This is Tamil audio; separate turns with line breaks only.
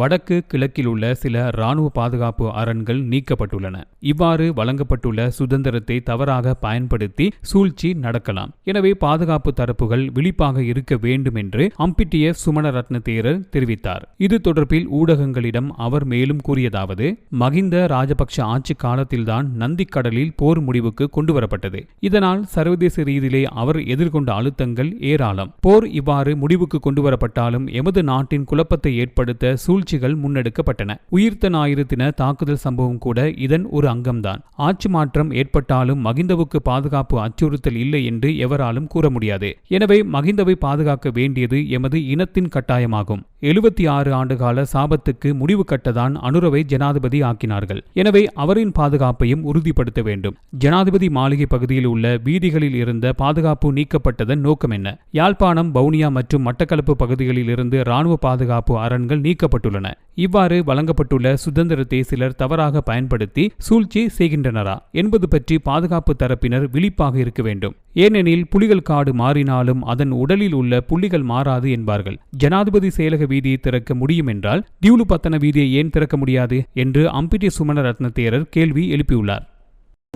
வடக்கு கிழக்கில் உள்ள சில இராணுவ பாதுகாப்பு அரண்கள் நீக்கப்பட்டுள்ளன. இவ்வாறு வழங்கப்பட்டுள்ள சுதந்திரத்தை தவறாக பயன்படுத்தி சூழ்ச்சி நடக்கலாம். எனவே பாதுகாப்பு தரப்புகள் விழிப்பாக இருக்க வேண்டும் என்று அம்பிட்டிய சுமணரத்ன தேரர் தெரிவித்தார். இது தொடர்பில் ஊடகங்களிடம் அவர் மேலும் கூறியதாவது மகிந்த ராஜபக்ஷ ஆட்சி காலத்தில்தான் நந்திக்கடலில் போர் முடிவுக்கு கொண்டுவரப்பட்டது. இதனால் சர்வதேச ரீதியிலே அவர் எதிர்கொண்ட அழுத்தங்கள் ஏராளம். போர் இவ்வாறு முடிவுக்கு கொண்டுவரப்பட்டாலும் எமது நாட்டின் குழப்பத்தை ஏற்படுத்த சூழ்ச்சி முயற்சிகள் முன்னெடுக்கப்பட்டன. உயிர்த்த ஞாயிறு தின தாக்குதல் சம்பவம் கூட இதன் ஒரு அங்கம்தான். ஆட்சி மாற்றம் ஏற்பட்டாலும் மகிந்தவுக்கு பாதுகாப்பு அச்சுறுத்தல் இல்லை என்று எவராலும் கூற முடியாது. எனவே மகிந்தவை பாதுகாக்க வேண்டியது எமது இனத்தின் கட்டாயமாகும். எழுபத்தி ஆறு ஆண்டுகால சாபத்துக்கு முடிவு கட்டதான் அனுரவை ஜனாதிபதி ஆக்கினார்கள். எனவே அவரின் பாதுகாப்பையும் உறுதிப்படுத்த வேண்டும். ஜனாதிபதி மாளிகை பகுதியில் உள்ள வீதிகளில் இருந்த பாதுகாப்பு நீக்கப்பட்டதன் நோக்கம் என்ன? யாழ்ப்பாணம் வவுனியா மற்றும் மட்டக்களப்பு பகுதிகளில் இருந்து இராணுவ பாதுகாப்பு அரண்கள் நீக்கப்பட்டுள்ளன. இவ்வாறு வழங்கப்பட்டுள்ள சுதந்திரத்தை சிலர் தவறாக பயன்படுத்தி சூழ்ச்சி செய்கின்றனரா என்பது பற்றி பாதுகாப்பு தரப்பினர் விழிப்பாக இருக்க வேண்டும். ஏனெனில் புலிகள் காடு மாறினாலும் அதன் உடலில் உள்ள புள்ளிகள் மாறாது என்பார்கள். ஜனாதிபதி செயலக வீதியை திறக்க முடியும் என்றால் தியூலு பத்தன வீதியை ஏன் திறக்க முடியாது என்று அம்பிட்டி சுமண ரத்ன தேரர் கேள்வி எழுப்பியுள்ளார்.